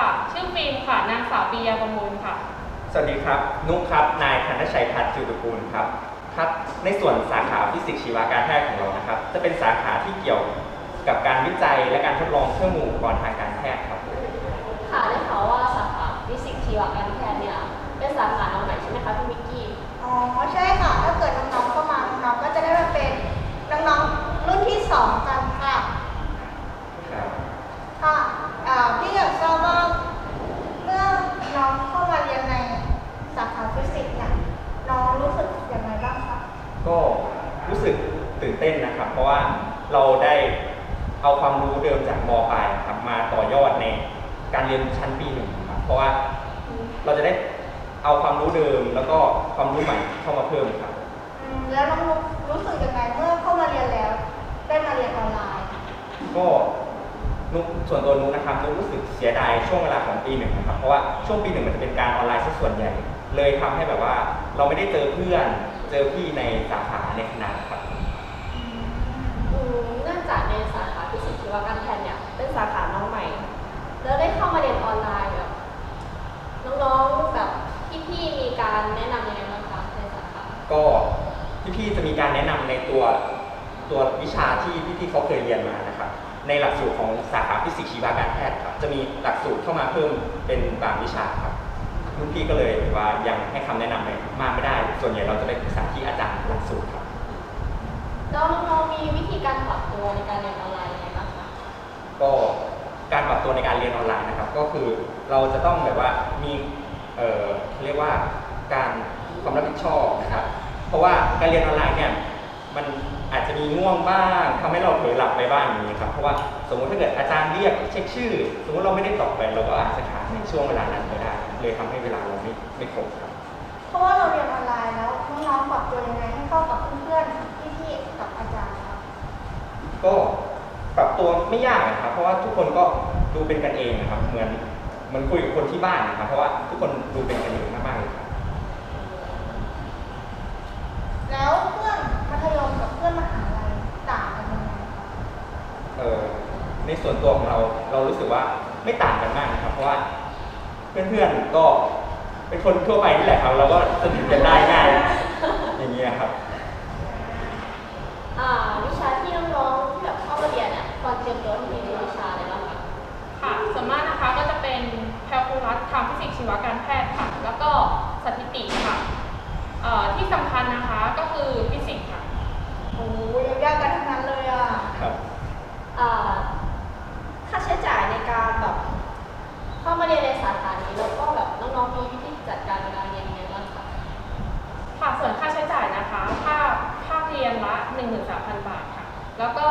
าวปียาประมูลค่ะ สวัสดีครับ นุ๊กครับ นายธนชัยพัฒน์จุตกูลครับ ครับ ในส่วนสาขาฟิสิกส์ชีวการแพทย์ของเรานะครับ จะเป็นสาขาที่เกี่ยวกับการวิจัยและการทดลองเครื่องมืออุปกรณ์ทางการแพทย์ครับ ค่ะได้ข่าวว่าสาขาฟิสิกส์ชีวการแพทย์เนี่ยเป็นสาขาน้องใหม่ใช่ไหมคะพี่มิกกี้ อ๋อใช่ค่ะ ถ้าเกิดน้องๆเข้ามา น้องๆก็จะได้มาเป็นน้องๆรุ่นที่สองกันค่ะ ครับ ค่ะเอ่อพี่อยากทราบว่าเมื่อน้องเข้ามาเรียนในสาขาฟิสิกส์เนี่ยน้องรู้สึกอย่างไรบ้างคะ ก็รู้สึก ตื่นเต้นนะครับ เพราะว่าเราได้เอาความรู้เดิมจากมปลายครับมาต่อยอดในการเรียนชั้นปีหนึ่งครับ เพราะว่าเราจะได้เอาความรู้เดิมแล้วก็ความรู้ใหม่เข้ามาเพิ่มครับ อืมแล้วน้องนุ๊กรู้สึกยังไงเมื่อเข้ามาเรียนแล้ว ได้มาเรียนออนไลน์ ก็นุกส่วนตัวนุกนะครับนุกรู้สึกเสียดายช่วงเวลาของปีหนึ่งนะครับ เพราะว่าช่วงปีหนึ่งมันจะเป็นการออนไลน์ซะส่วนใหญ่ เลยทำให้แบบว่า เราไม่ได้เจอเพื่อน เจอพี่ในสาขาในคณะครับ อืมเนื่องจากในสาขาฟิสิกส์ชี วการแพทย์เนี่ยเป็นสาขาน้องใหม่ แล้วได้เข้ามาเรียนออนไลน์แบบน้องๆแบบพี่ๆมีการแนะนำยังไงบ้างคะในสาขาก็พี่ๆจะมีการแนะนำในตัวตัววิชาที่พี่ๆเขาเคยเรียนมานะครับในหลักสูตรของสาขาฟิสิกส์ชีวการแพทย์ครับจะมีหลักสูตรเข้ามาเพิ่มเป็นบางวิชาครับรุ่นพี่ก็เลยว่ายังให้คำแนะนำอะไรมากไม่ได้ ส่วนใหญ่เราจะไปปรึกษาที่อาจารย์หลักสูตรครับแล้วน้องๆมีวิธีการปรับตัวในการเรียนออนไลน์ยังไงบ้างคะ ก็การปรับ ตัวในการเรียนออนไลน์นะครับ ก็คือเราจะต้องแบบว่ามีเอ่อเรียกว่าการความรับผิดชอบนะครับ เพราะว่าการเรียนออนไลน์เนี่ยมันอาจจะมีง่วงบ้างทำให้เราเผลอหลับไปบ้างอย่างนี้ครับเพราะว่าสมมุติถ้าเกิดอาจารย์เรียกเช็คชื่อ สมมติเราไม่ได้ตอบไปเราก็อาจจะขาดในช่วงเวลานั้นไปได้เลยทำให้เวลาเราไม่ไม่ครบครับเพราะว่าเราเรียนออนไลน์แล้วน้องๆปรับตัวยังไงให้เข้ากับเพื่อนๆพี่ๆกับอาจารย์ครับก็ปรับตัวไม่ยากนะครับเพราะว่าทุกคนก็ ดูเป็นกันเองนะครับ เหมือนเหมือนคุยกับคนที่บ้านนะครับ เพราะว่าทุกคนดูเป็นกันเองมากๆเลยครับแล้วเพื่อนมัธยมกับเพื่อนมหาลัยต่างกันยังไงคะเออในส่วนตัวของเราเรารู้สึกว่าไม่ต่างกันมากนะครับ เพราะว่าเพื่อนๆก็เป็นคนทั่วไปนี่แหละครับเราก็สนิทกันได้ง่ายอย่างเงี้ยครับ อ่าวิชาที่น้องๆที่แบบเข้ามาเรียนเนี่ยตอนเตรียมตัวมีวิชาอะไรบ้างคะ ค่ะส่ วนมากนะคะก็จะเป็นแคลคูลัสทางฟิสิกส์ชีวการแพทย์ค่ะ แล้วก็สถิติค่ะเอ่อที่สำคัญนะคะก็คือฟิสิกส์ค่ะ โอ้ยยากๆกันทั้งนั้นเลยอะครับอ่าค่าใช้จ่ายในการแบบเข้ามาเรียนในสาขานี้แล้วก็แบบน้องๆมีวิธีจัดการเวลาเรียนยังไงบ้างคะค่ะส่วนค่าใช้จ่ายนะคะภาคภาคเรียนละ13,000 บาทค่ะ แล้วก็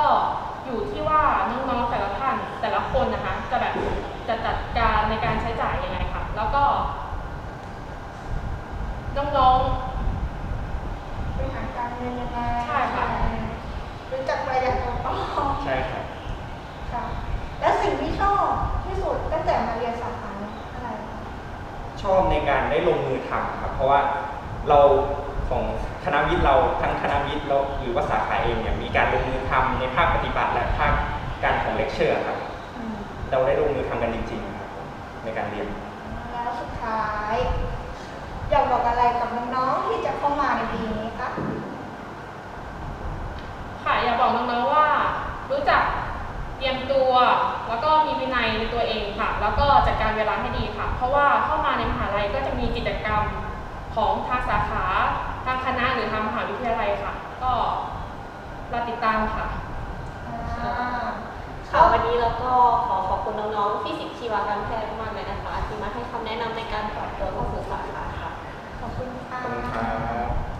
อยู่ที่ว่าน้องๆแต่ละท่านแต่ละคนนะคะ จะแบบจะจัดการในการใช้จ่ายยังไงค่ะ แล้วก็น้อง บริหารการเงินยังไง ใช่ค่ะ รู้จักประหยัดออม ใช่ครับ ค่ะ แล้วสิ่งที่ชอบที่สุดตั้งแต่มาเรียนสาขานี้อะไรคะ ชอบในการได้ลงมือทำครับเพราะว่าเราของคณะวิทย์เราทั้งคณะวิทย์เราหรือว่าสาขาเองเนี่ยมีการลงมือทำในภาคปฏิบัติและภาคการของเลคเชอร์ครับเราได้ลงมือทำกันจริงๆครับในการเรียนแล้วสุดท้ายอยากบอกอะไรกับน้องๆที่จะเข้ามาในปีนี้คะ ๆค่ะอยากบอกน้องๆว่า รู้จักเตรียมตัว แล้วก็มีวินัยในตัวเองค่ะ แล้วก็จัดการเวลาให้ดีค่ะ เพราะว่าเข้ามาในมหาลัยก็จะมีกิจกรรมของทางสาขาทางคณะหรือทางมหาวิทยาลัยค่ะ ก็รอติดตามค่ะอ่าค่ะ วันนี้เราก็ขอขอบคุณน้องๆฟิสิกส์ชีวการแพทย์มากๆเลยนะคะ ที่มาให้คำแนะนำในการปรับตัวเข้าสู่สาขาค่ะ ขอบคุณค่ะ ขอบคุณครับ